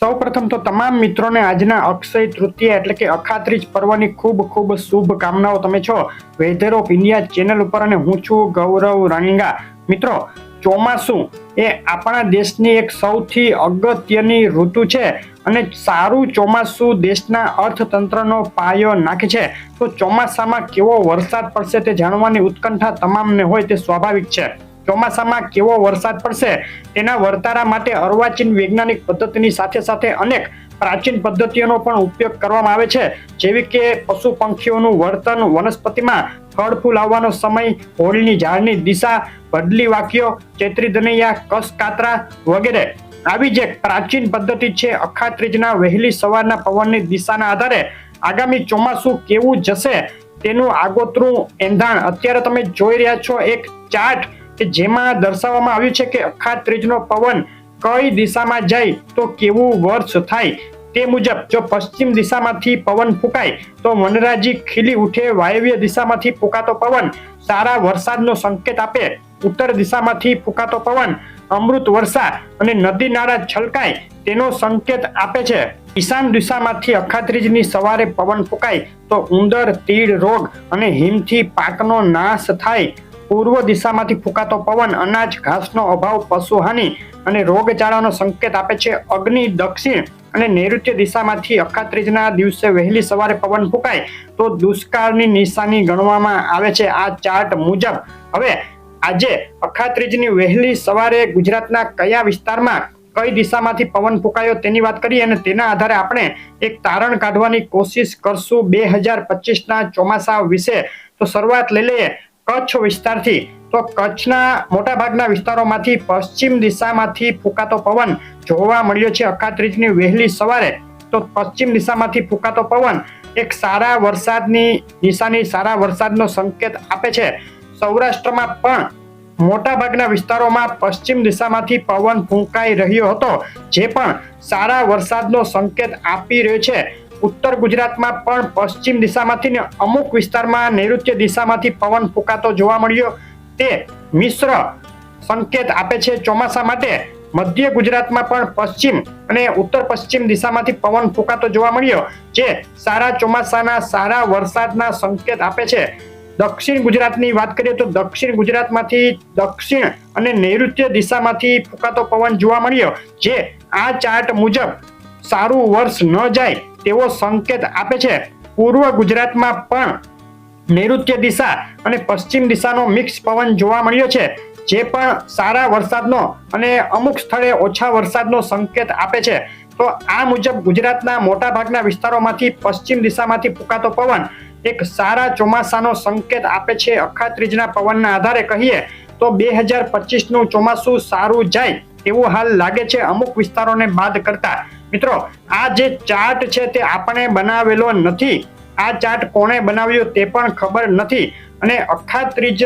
સૌપ્રથમ તો તમામ મિત્રોને આજના અક્ષય તૃતીય એટલે કે અખાત્રીજ પર્વની ખૂબ ખૂબ શુભકામનાઓ. તમે છો વેધર ઓફ ઇન્ડિયા ચેનલ ઉપર અને હું છું ગૌરવ રંગા મિત્રો, ચોમાસું એ આપણા દેશની એક સૌથી અગત્યની ઋતુ છે અને સારું ચોમાસું દેશના અર્થતંત્રનો પાયો નાખે છે. તો ચોમાસામાં કેવો વરસાદ પડશે તે જાણવાની ઉત્કંઠા તમામને હોય તે સ્વાભાવિક છે. ચોમાસામાં કેવો વરસાદ પડશે તેના વર્તારા માટે અર્વાચીન વૈજ્ઞાનિક પદ્ધતિની સાથે સાથે અનેક પ્રાચીન પદ્ધતિઓનો પણ ઉપયોગ કરવામાં આવે છે. જેવી કે પશુ પંખીઓનું વર્તન વનસ્પતિમાં ફળ ફૂલ આવવાનો સમય, હોળીની ઝાડની દિશા, બદલી વાક્યો ચૈત્રી દનૈયા કસ કાતરા વગેરે. આવી જ એક પ્રાચીન પદ્ધતિ છે અખાત્રીજના વહેલી સવારના પવનની દિશાના આધારે. આગામી ચોમાસું કેવું જશે તેનું આગોતરું એંધાણ અત્યારે તમે જોઈ રહ્યા છો. એક ચાર્ટ કે જેમાં દર્શાવવામાં આવ્યું છે કે અખાત્રીજનો પવન કઈ દિશામાં જાય તો કેવું વર્ષ થાય તે મુજબ જો પશ્ચિમ દિશામાંથી પવન ફૂંકાય તો વનરાજી ખીલી ઉઠે, વાયવ્ય દિશામાંથી ફૂંકાતો પવન, સારા વરસાદનો સંકેત આપે, ઉત્તર દિશામાંથી ફૂંકાતો પવન, અમૃત વર્ષા અને નદી નાળા છલકાય તેનો સંકેત આપે છે. ઈશાન દિશામાંથી અખાત્રીજની સવારે પવન ફૂંકાય તો ઉંદર, તીડ, રોગ અને હિમથી પાકનો નાશ થાય પૂર્વ દિશામાંથી ફૂંકાતો પવન, અનાજ, ઘાસનો અભાવ, પશુહાનિ અને રોગચાળાનો સંકેત આપે છે. અગ્નિ, દક્ષિણ અને નૈઋત્ય દિશામાંથી અખાત્રીજના દિવસે વહેલી સવારે પવન ફૂંકાય તો દુષ્કાળની નિશાની ગણવામાં આવે છે આ ચાર્ટ મુજબ. હવે, આજે અખાત્રીજની વહેલી સવારે ગુજરાતના કયા વિસ્તારમાં કઈ દિશામાંથી પવન ફૂંકાયો તેની વાત કરીએ અને તેના આધારે આપણે એક તારણ કાઢવાની કોશિશ કરશું. બે હજાર પચીસના ચોમાસા વિશે તો શરૂઆત લઈ લઈએ. કચ્છ વિસ્તારથી. તો કચ્છના મોટાભાગના વિસ્તારોમાંથી પશ્ચિમ દિશામાંથી ફૂંકાતો પવન જોવા મળ્યો છે. અખાત્રીજની વહેલી સવારે તો પશ્ચિમ દિશામાંથી ફૂંકાતો પવન એક સારા વરસાદની નિશાની સારા વરસાદનો સંકેત આપે છે. સૌરાષ્ટ્રમાં પણ મોટાભાગના વિસ્તારોમાં પશ્ચિમ દિશામાંથી પવન ફૂંકાઈ રહ્યો હતો, જે પણ સારા વરસાદનો સંકેત આપી રહ્યો છે. ઉત્તર ગુજરાતમાં પણ પશ્ચિમ દિશામાંથી ને અમુક વિસ્તારમાં નૈઋત્ય દિશામાંથી પવન ફૂંકાતો જોવા મળ્યો. તે મિશ્ર સંકેત આપે છે ચોમાસા માટે. મધ્ય ગુજરાતમાં પણ પશ્ચિમ અને ઉત્તર પશ્ચિમ દિશામાંથી પવન ફૂંકાતો જોવા મળ્યો, જે સારા ચોમાસાના, સારા વરસાદના સંકેત આપે છે. દક્ષિણ ગુજરાતની વાત કરીએ તો દક્ષિણ ગુજરાતમાંથી દક્ષિણ અને નૈઋત્ય દિશામાંથી ફૂંકાતો પવન જોવા મળ્યો, જે આ ચાર્ટ મુજબ સારું વર્ષ ન જાય તેવો સંકેત આપે છે. પૂર્વ ગુજરાતમાં પણ નૈઋત્ય દિશા અને પશ્ચિમ દિશાનો મિક્સ પવન જોવા મળ્યો છે. જે પણ સારા વરસાદનો અને અમુક સ્થળે ઓછા વરસાદનો સંકેત આપે છે. તો આ મુજબ ગુજરાતના મોટા ભાગના વિસ્તારોમાંથી પશ્ચિમ દિશામાંથી ફૂંકાતો પવન એક સારા ચોમાસાનો સંકેત આપે છે. અખાત્રીજના પવનના આધારે કહીએ તો બે હજાર પચીસનું ચોમાસું સારું જાય એવું હાલ લાગે છે. અમુક વિસ્તારોને બાદ કરતા મિત્રો, આ જે ચાર્ટ છે તે આપણે બનાવેલો નથી. આ ચાર્ટ કોણે બનાવ્યો તે પણ ખબર નથી. અને અખાત્રીજ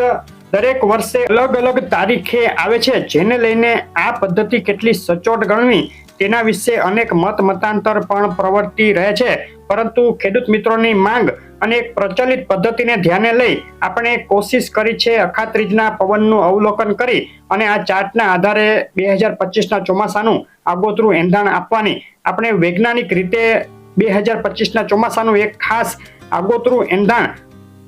દરેક વર્ષે અલગ અલગ તારીખે આવે છે, જેને લઈને આ પદ્ધતિ કેટલી સચોટ ગણવી તેના વિશે અનેક મત મતાંતર પણ પ્રવર્તી રહે છે. પરંતુ ખેડૂત મિત્રોની માંગ અને એક પ્રચલિત પદ્ધતિને ધ્યાને લઈ આપણે કોશિશ કરી છે અખાત્રીજના પવનનું અવલોકન કરી અને આ ચાર્ટના આધારે બે હજાર પચીસના ચોમાસાનું આગોતરું એંધાણ આપવાની. આપણે વૈજ્ઞાનિક રીતે બે હજાર પચીસના ચોમાસાનું એક ખાસ આગોતરું એંધાણ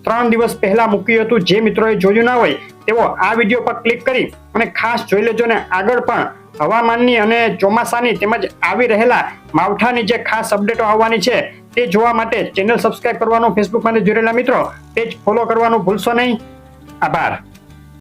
ત્રણ દિવસ પહેલા મૂક્યું હતું. જે મિત્રોએ જોયું ના હોય તેઓ આ વીડિયો પર ક્લિક કરી અને ખાસ જોઈ લેજો ને આગળ પણ હવામાનની અને ચોમાસાની તેમજ આવી રહેલા માવઠાની જે ખાસ અપડેટો આવવાની છે તે જોવા માટે ચેનલ સબસ્ક્રાઇબ કરવાનું ફેસબુકમાંથી જોડેલા મિત્રો પેજ ફોલો કરવાનું ભૂલશો નહીં. આભાર.